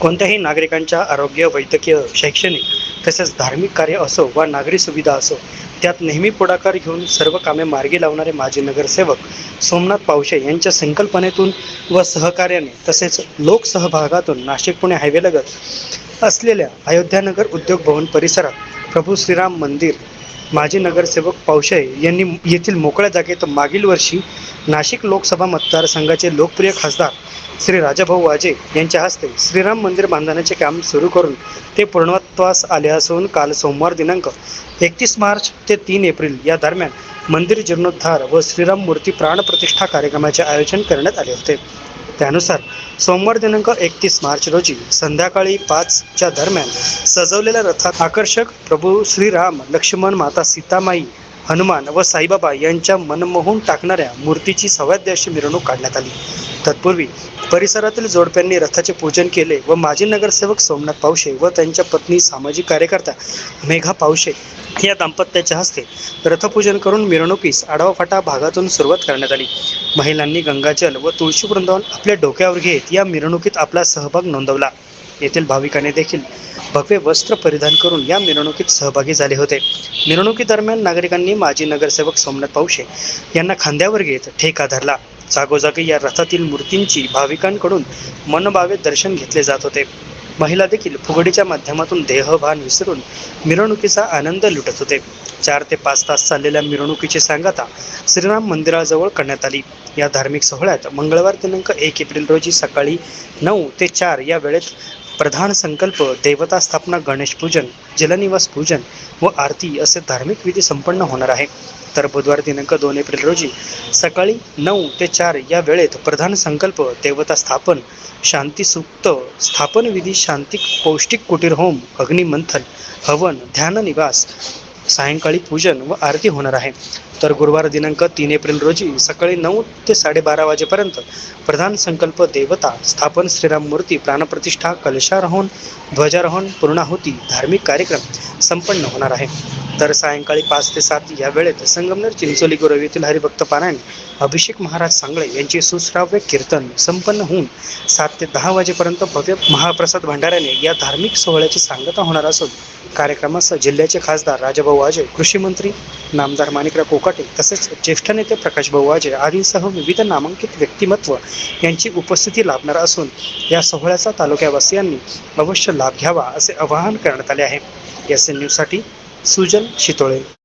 कोणत्याही नागरिकांच्या आरोग्य वैद्यकीय शैक्षणिक तसेच धार्मिक कार्य असो वा नागरी सुविधा असो त्यात नेहमी पुढाकार घेऊन सर्व कामे मार्गी लावणारे माजी नगरसेवक सोमनाथ पावशे यांच्या संकल्पनेतून व सहकार्याने तसेच लोकसहभागातून नाशिक पुणे हायवेलगत असलेल्या अयोध्यानगर उद्योग भवन परिसरात प्रभू श्रीराम मंदिर माजी नगरसेवक पावशे यांनी येथील मोकळ्या जागेत मागील वर्षी नाशिक लोकसभा मतदारसंघाचे लोकप्रिय खासदार श्री राजाभाऊ वाजे यांच्या हस्ते श्रीराम मंदिर बांधण्याचे काम सुरू करून ते पूर्णत्वास आले असून काल सोमवार दिनांक एकतीस मार्च ते तीन एप्रिल या दरम्यान मंदिर जीर्णोद्धार व श्रीराम मूर्ती प्राणप्रतिष्ठा कार्यक्रमाचे आयोजन करण्यात आले होते. त्यानुसार सोमवार दिनांक एकतीस मार्च रोजी संध्याकाळी पाचच्या दरम्यान सजवलेल्या रथात आकर्षक प्रभू श्रीराम लक्ष्मण माता सीतामाई हनुमान व साईबाबा यांच्या मनमोहून टाकणाऱ्या मूर्तीची सवाद्य अशी मिरवणूक काढण्यात आली. तत्पूर्वी परिसरातील जोडप्यांनी रथाचे पूजन केले व माजी नगरसेवक सोमनाथ पावशे व त्यांच्या पत्नी सामाजिक कार्यकर्ता मेघा पावशे या दाम्पत्याच्या हस्ते रथपूजन करून मिरवणुकीस आडवा फाटा भागातून सुरुवात करण्यात आली. महिलांनी गंगाजल व तुळशी वृंदावन आपल्या डोक्यावर घेत या मिरवणुकीत आपला सहभाग नोंदवला. येथील भाविकांनी देखील भव्य वस्त्र परिधान करून या मिरवणुकीत सहभागी झाले होते. मिरवणुकीदरम्यान नागरिकांनी माजी नगरसेवक सोमनाथ पावशे यांना खांद्यावर घेत ठेका धरला. जागोजागी या रथातील मूर्तींची भाविकांकडून मनभावे दर्शन घेतले जात होते. महिला देखील फुगडीच्या माध्यमातून देहभान विसरून मिरवणुकीचा आनंद लुटत होते. चार ते पाच तास चाललेल्या मिरवणुकीची सांगता श्रीराम मंदिराजवळ करण्यात आली. या धार्मिक सोहळ्यात मंगळवार दिनांक एक एप्रिल रोजी सकाळी नऊ ते चार या वेळेत प्रधान संकल्प देवता स्थापना गणेश पूजन जलनिवास पूजन व आरती असे धार्मिक विधी संपन्न होणार आहे. तर बुधवार दिनांक दोन एप्रिल रोजी सकाळी नऊ ते चार या वेळेत प्रधान संकल्प देवता स्थापन शांती सुक्त स्थापन विधी शांतिक पौष्टिक कुटीर होम अग्निमंथन हवन ध्यान निवास सायंकाळी पूजन व आरती होणार आहे. तर गुरुवार दिनांक तीन एप्रिल रोजी सकाळी नऊ ते साडेबारा वाजेपर्यंत प्रधान संकल्प देवता स्थापन श्रीराम मूर्ती प्राणप्रतिष्ठा कलशारोहण ध्वजारोहण पूर्णाहुती धार्मिक कार्यक्रम संपन्न होणार आहे. तर सायंकाळी पाच ते सात या वेळेत संगमनेर चिंचोली गुरव येथील हरिभक्त पारायण अभिषेक महाराज सांगळे यांचे सुश्राव्य कीर्तन संपन्न होऊन सात ते दहा वाजेपर्यंत भव्य महाप्रसाद भंडाऱ्याने या धार्मिक सोहळ्याची सांगता होणार असून कार्यक्रमास जिल्ह्याचे खासदार राजाभाऊ वाजे कृषी मंत्री नामदार माणिकराव कोकाटे तसेच ज्येष्ठ नेते प्रकाशभाऊ वाजे आदींसह विविध नामांकित व्यक्तिमत्व यांची उपस्थिती लाभणार असून या सोहळ्याचा तालुक्यावासियांनी अवश्य लाभ घ्यावा असे आवाहन करण्यात आले आहे. एस एन न्यूजसाठी सुजन शितोळे.